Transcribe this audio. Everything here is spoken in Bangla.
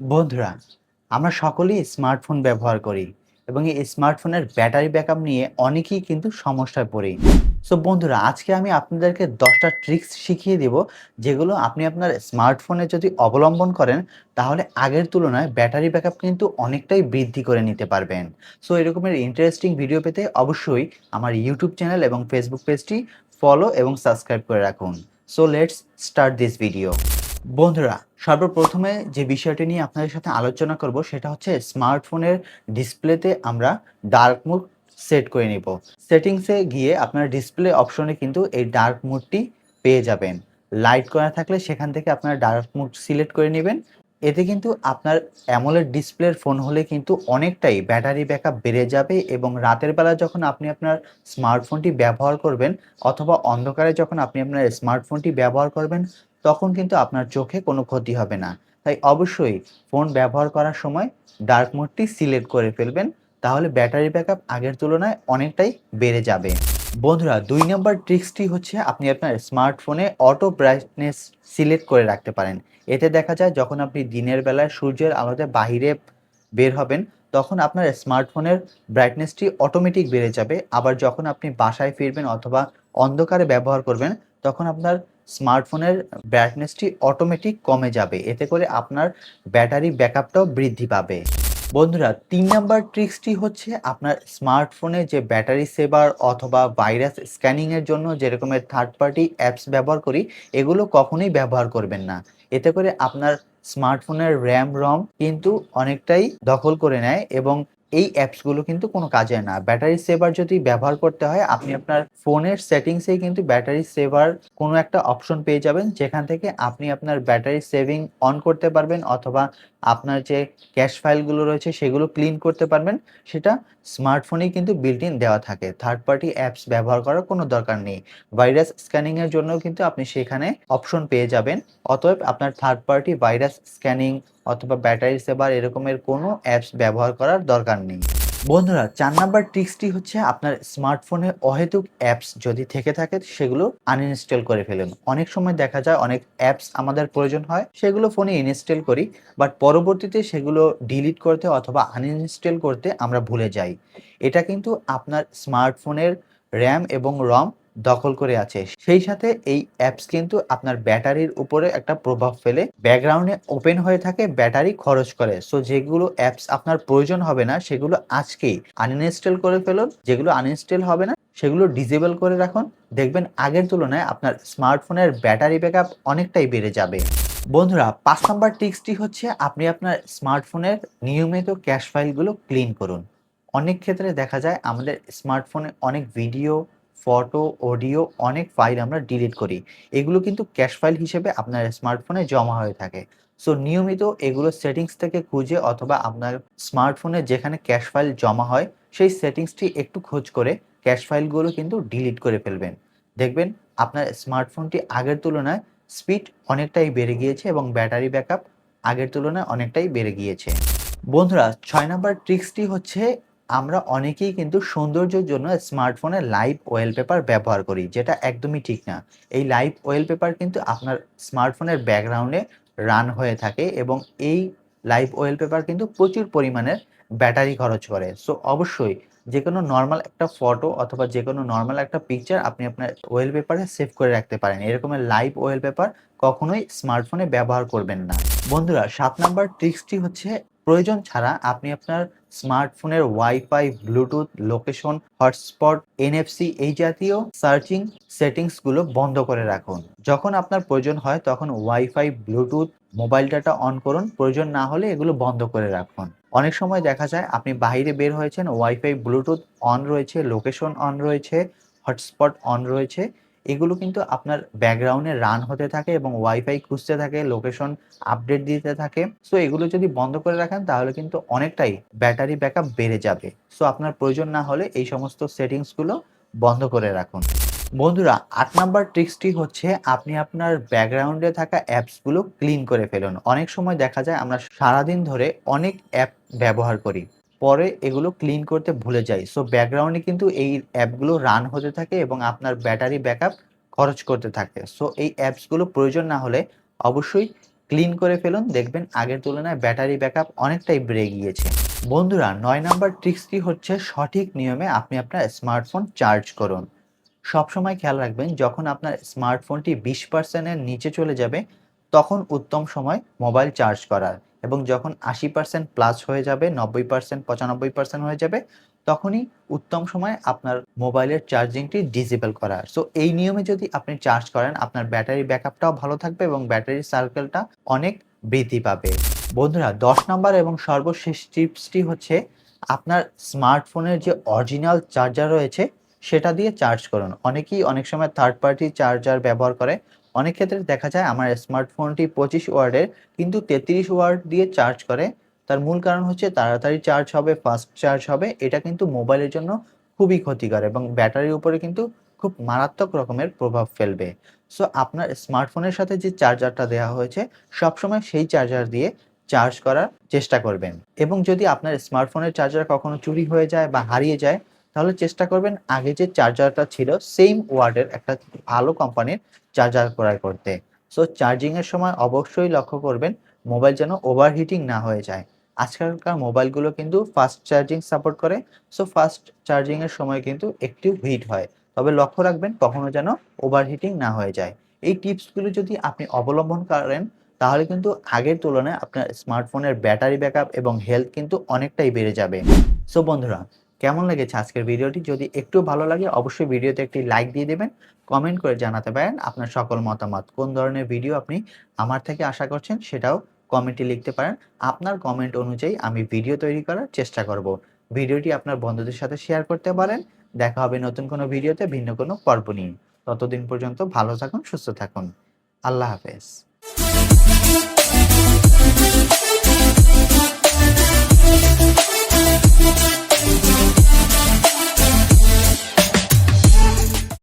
বন্ধুরা, আমরা সকলেই স্মার্টফোন ব্যবহার করি এবং এই স্মার্টফোনের ব্যাটারি ব্যাকআপ নিয়ে অনেকেই কিন্তু সমস্যায় পড়ি। সো বন্ধুরা, আজকে আমি আপনাদেরকে দশটা ট্রিক্স শিখিয়ে দেব যেগুলো আপনি আপনার স্মার্টফোনে যদি অবলম্বন করেন, তাহলে আগের তুলনায় ব্যাটারি ব্যাকআপ কিন্তু অনেকটাই বৃদ্ধি করে নিতে পারবেন। সো এরকমের ইন্টারেস্টিং ভিডিও পেতে অবশ্যই আমার ইউটিউব চ্যানেল এবং ফেসবুক পেজটি ফলো এবং সাবস্ক্রাইব করে রাখুন। So let's start this video বন্ধুরা, সর্বপ্রথমে যে বিষয়টি নিয়ে আপনাদের সাথে আলোচনা করব সেটা হচ্ছে স্মার্টফোনের ডিসপ্লেতে আমরা ডার্ক মুড সেট করে নিব। সেটিংসে গিয়ে আপনার ডিসপ্লে অপশনে কিন্তু এই ডার্ক মুডটি পেয়ে যাবেন। লাইট করা থাকলে সেখান থেকে আপনারা ডার্ক মুড সিলেক্ট করে নেবেন। এতে কিন্তু আপনার অ্যামোলেড ডিসপ্লের ফোন হলে কিন্তু অনেকটাই ব্যাটারি ব্যাকআপ বেড়ে যাবে এবং রাতের বেলা যখন আপনি আপনার স্মার্টফোনটি ব্যবহার করবেন অথবা অন্ধকারে যখন আপনি আপনার স্মার্টফোনটি ব্যবহার করবেন তখন কিন্তু আপনার চোখে কোনো ক্ষতি হবে না। তাই অবশ্যই ফোন ব্যবহার করার সময় ডার্ক মোডটি সিলেক্ট করে ফেলবেন, তাহলে ব্যাটারি ব্যাকআপ আগের তুলনায় অনেকটাই বেড়ে যাবে। বন্ধুরা, দুই নম্বর ট্রিক্সটি হচ্ছে আপনি আপনার স্মার্টফোনে অটো ব্রাইটনেস সিলেক্ট করে রাখতে পারেন। এতে দেখা যায় যখন আপনি দিনের বেলায় সূর্যের আলোতে বাহিরে বের হবেন, তখন আপনার স্মার্টফোনের ব্রাইটনেসটি অটোমেটিক বেড়ে যাবে। আবার যখন আপনি বাসায় ফিরবেন অথবা অন্ধকারে ব্যবহার করবেন, তখন আপনার স্মার্টফোনের ব্রাইটনেসটি অটোমেটিক কমে যাবে। এতে করে আপনার ব্যাটারি ব্যাকআপটাও বৃদ্ধি পাবে। বন্ধুরা, তিন নাম্বার ট্রিক্সটি হচ্ছে আপনার স্মার্টফোনে যে ব্যাটারি সেভার অথবা ভাইরাস স্ক্যানিংয়ের জন্য যেরকমের থার্ড পার্টি অ্যাপস ব্যবহার করি, এগুলো কখনোই ব্যবহার করবেন না। এতে করে আপনার স্মার্টফোনের র্যাম রম কিন্তু অনেকটাই দখল করে নেয় এবং এই অ্যাপসগুলো কিন্তু কোনো কাজে না। ব্যাটারি সেভার যদি ব্যবহার করতে হয়, আপনি আপনার ফোনের সেটিংসেই কিন্তু ব্যাটারি সেভার কোনো একটা অপশন পেয়ে যাবেন, যেখান থেকে আপনি আপনার ব্যাটারি সেভিং অন করতে পারবেন অথবা আপনার যে ক্যাশ ফাইলগুলো রয়েছে সেগুলো ক্লিন করতে পারবেন। সেটা স্মার্টফোনেই কিন্তু বিল্ট ইন দেওয়া থাকে। থার্ড পার্টি অ্যাপস ব্যবহার করার কোনো দরকার নেই। ভাইরাস স্ক্যানিংয়ের জন্য কিন্তু আপনি সেখানে অপশন পেয়ে যাবেন। অতএব আপনার থার্ড পার্টি ভাইরাস স্ক্যানিং অথবা ব্যাটারি সেভার এরকমের কোনো অ্যাপস ব্যবহার করার দরকার নেই। বন্ধুরা, চার নাম্বার ট্রিক্সটি হচ্ছে আপনার স্মার্টফোনে অহেতুক অ্যাপস যদি থেকে থাকে, সেগুলো আনইনস্টল করে ফেলুন। অনেক সময় দেখা যায় অনেক অ্যাপস আমাদের প্রয়োজন হয়, সেগুলো ফোনে ইনস্টল করি বাট পরবর্তীতে সেগুলো ডিলিট করতে অথবা আনইনস্টল করতে আমরা ভুলে যাই। এটা কিন্তু আপনার স্মার্টফোনের র্যাম এবং রম দখল করে আছে। সেই সাথে এই অ্যাপস কিন্তু আপনার ব্যাটারির উপরে একটা প্রভাব ফেলে। ব্যাকগ্রাউন্ডে ওপেন হয়ে থাকে, ব্যাটারি খরচ করে। সো যেগুলো অ্যাপস আপনার প্রয়োজন হবে না, সেগুলো আজকেই আনইনস্টল করে ফেলুন। যেগুলো আনইনস্টল হবে না, সেগুলো ডিজেবল করে রাখুন। দেখবেন আগের তুলনায় আপনার স্মার্টফোনের ব্যাটারি ব্যাকআপ অনেকটাই বেড়ে যাবে। বন্ধুরা, পাঁচ নাম্বার টিক্সটি হচ্ছে আপনি আপনার স্মার্টফোনের নিয়মিত ক্যাশ ফাইলগুলো ক্লিন করুন। অনেক ক্ষেত্রে দেখা যায় আমাদের স্মার্টফোনে অনেক ভিডিও ফটো, অডিও, অনেক ফাইল আমরা ডিলিট করি। এগুলো কিন্তু ক্যাশ ফাইল হিসেবে আপনার স্মার্টফোনে জমা হয়ে থাকে। সো নিয়মিত এগুলো সেটিংস থেকে খুঁজে অথবা আপনার স্মার্টফোনে যেখানে ক্যাশ ফাইল জমা হয়, সেই সেটিংসটি একটু খোঁজ করে ক্যাশ ফাইলগুলো কিন্তু ডিলিট করে ফেলবেন। দেখবেন আপনার স্মার্টফোনটি আগের তুলনায় স্পিড অনেকটাই বেড়ে গিয়েছে এবং ব্যাটারি ব্যাকআপ আগের তুলনায় অনেকটাই বেড়ে গিয়েছে। বন্ধুরা, ছয় নাম্বার ট্রিক্সটি হচ্ছে আমরা অনেকেই কিন্তু সৌন্দর্যের জন্য স্মার্টফোনে লাইভ ওয়েলপেপার ব্যবহার করি, যেটা একদমই ঠিক না। এই লাইভ ওয়েল পেপার কিন্তু আপনার স্মার্টফোনের ব্যাকগ্রাউন্ডে রান হয়ে থাকে এবং এই লাইভ ওয়েলপেপার কিন্তু প্রচুর পরিমাণের ব্যাটারি খরচ করে। সো অবশ্যই যে কোনো নর্মাল একটা ফটো অথবা যে কোনো নর্মাল একটা পিকচার আপনি আপনার ওয়েলপেপারে সেভ করে রাখতে পারেন। এরকমের লাইভ ওয়েল পেপার কখনোই স্মার্টফোনে ব্যবহার করবেন না। বন্ধুরা, সাত নাম্বার ট্রিক্সটি হচ্ছে প্রয়োজন ছাড়া আপনি আপনার স্মার্টফোনের wifi bluetooth location hotspot NFC এই জাতীয় সার্চিং সেটিংসগুলো বন্ধ করে রাখুন। যখন আপনার প্রয়োজন হয় তখন wifi bluetooth mobile data on করুন। প্রয়োজন না হলে এগুলো বন্ধ করে রাখুন। অনেক সময় দেখা যায় আপনি বাইরে বের হয়েছেন ওয়াইফাই ব্লুটুথ অন রয়েছে লোকেশন অন রয়েছে হটস্পট অন রয়েছে, এগুলো কিন্তু আপনার ব্যাকগ্রাউন্ডে রান হতে থাকে এবং ওয়াইফাই খুঁজতে থাকে লোকেশন আপডেট দিতে থাকে। সো এগুলো যদি বন্ধ করে রাখেন, তাহলে কিন্তু অনেকটাই ব্যাটারি ব্যাকআপ বেড়ে যাবে। সো আপনার প্রয়োজন না হলে এই সমস্ত সেটিংসগুলো বন্ধ করে রাখুন। বন্ধুরা, আট নাম্বার ট্রিক্সটি হচ্ছে আপনি আপনার ব্যাকগ্রাউন্ডে থাকা অ্যাপসগুলো ক্লিন করে ফেলুন। অনেক সময় দেখা যায় আমরা সারাদিন ধরে অনেক অ্যাপ ব্যবহার করি, পরে এগুলো ক্লিন করতে ভুলে যাই। সো ব্যাকগ্রাউন্ডে কিন্তু এই অ্যাপগুলো রান হতে থাকে এবং আপনার ব্যাটারি ব্যাকআপ খরচ করতে থাকে। সো এই অ্যাপসগুলো প্রয়োজন না হলে অবশ্যই ক্লিন করে ফেলুন। দেখবেন আগের তুলনায় ব্যাটারি ব্যাকআপ অনেকটাই বেড়ে গিয়েছে। বন্ধুরা, নয় নাম্বার ট্রিক্সটি হচ্ছে সঠিক নিয়মে আপনি আপনার স্মার্টফোন চার্জ করুন। সবসময় খেয়াল রাখবেন, যখন আপনার স্মার্টফোনটি বিশ পার্সেন্টের নিচে চলে যাবে, তখন উত্তম সময় মোবাইল চার্জ করার এবং যখন আশি পার্সেন্ট প্লাস হয়ে যাবে, নব্বই পার্সেন্ট, পঁচানব্বই পার্সেন্ট হয়ে যাবে, তখনই উত্তম সময় আপনার মোবাইলের চার্জিংটি ডিসেবল করার। সো এই নিয়মে যদি আপনি চার্জ করেন, আপনার ব্যাটারি ব্যাকআপটাও ভালো থাকবে এবং ব্যাটারি সার্কেলটা অনেক বৃদ্ধি পাবে। বন্ধুরা, দশ নম্বর এবং সর্বশেষ টিপসটি হচ্ছে, আপনার স্মার্টফোনের যে অরিজিনাল চার্জার রয়েছে সেটা দিয়ে চার্জ করুন। অনেকেই অনেক সময় থার্ড পার্টি চার্জার ব্যবহার করে। অনেক ক্ষেত্রে দেখা যায় আমার স্মার্টফোনটি পঁচিশ ওয়ার্ডের কিন্তু তেত্রিশ ওয়ার্ড দিয়ে চার্জ করে। তার মূল কারণ হচ্ছে তাড়াতাড়ি চার্জ হবে ফাস্ট চার্জ হবে। এটা কিন্তু মোবাইলের জন্য খুবই ক্ষতিকর এবং ব্যাটারির উপরে কিন্তু খুব মারাত্মক রকমের প্রভাব ফেলবে। সো আপনার স্মার্টফোনের সাথে যে চার্জারটা দেওয়া হয়েছে, সবসময় সেই চার্জার দিয়ে চার্জ করার চেষ্টা করবেন। এবং যদি আপনার স্মার্টফোনের চার্জার কখনো চুরি হয়ে যায় বা হারিয়ে যায় তাহলে চেষ্টা করবেন আগে যে চার্জারটা ছিল সেম ওয়ার্ডের একটা ভালো কোম্পানির চার্জার ক্রয় করতে। সো চার্জিংয়ের সময় অবশ্যই লক্ষ্য করবেন মোবাইল যেন ওভারহিটিং না হয়ে যায়। আজকালকার মোবাইলগুলো কিন্তু ফাস্ট চার্জিং সাপোর্ট করে সো ফাস্ট চার্জিংয়ের সময় কিন্তু একটু হিট হয়। তবে লক্ষ্য রাখবেন, কখনো যেন ওভারহিটিং না হয়ে যায়। এই টিপসগুলো যদি আপনি অবলম্বন করেন, তাহলে কিন্তু আগের তুলনায় আপনার স্মার্টফোনের ব্যাটারি ব্যাকআপ এবং হেলথ কিন্তু অনেকটাই বেড়ে যাবে। সো বন্ধুরা কেমন লেগেছে আজকের ভিডিওটি? যদি একটু ভালো লাগে, অবশ্যই ভিডিওতে একটি লাইক দিয়ে দেবেন কমেন্ট করে জানাতে পারেন আপনার সকল মতামত। কোন ধরনের ভিডিও আপনি আমার থেকে আশা করছেন সেটাও কমেন্টে লিখতে পারেন। আপনার কমেন্ট অনুযায়ী আমি ভিডিও তৈরি করার চেষ্টা করব। ভিডিওটি আপনার বন্ধুদের সাথে শেয়ার করতে পারেন। দেখা হবে নতুন কোনো ভিডিওতে ভিন্ন কোনো পর্ব নিয়ে। ততদিন পর্যন্ত ভালো থাকুন, সুস্থ থাকুন। আল্লাহ হাফেজ।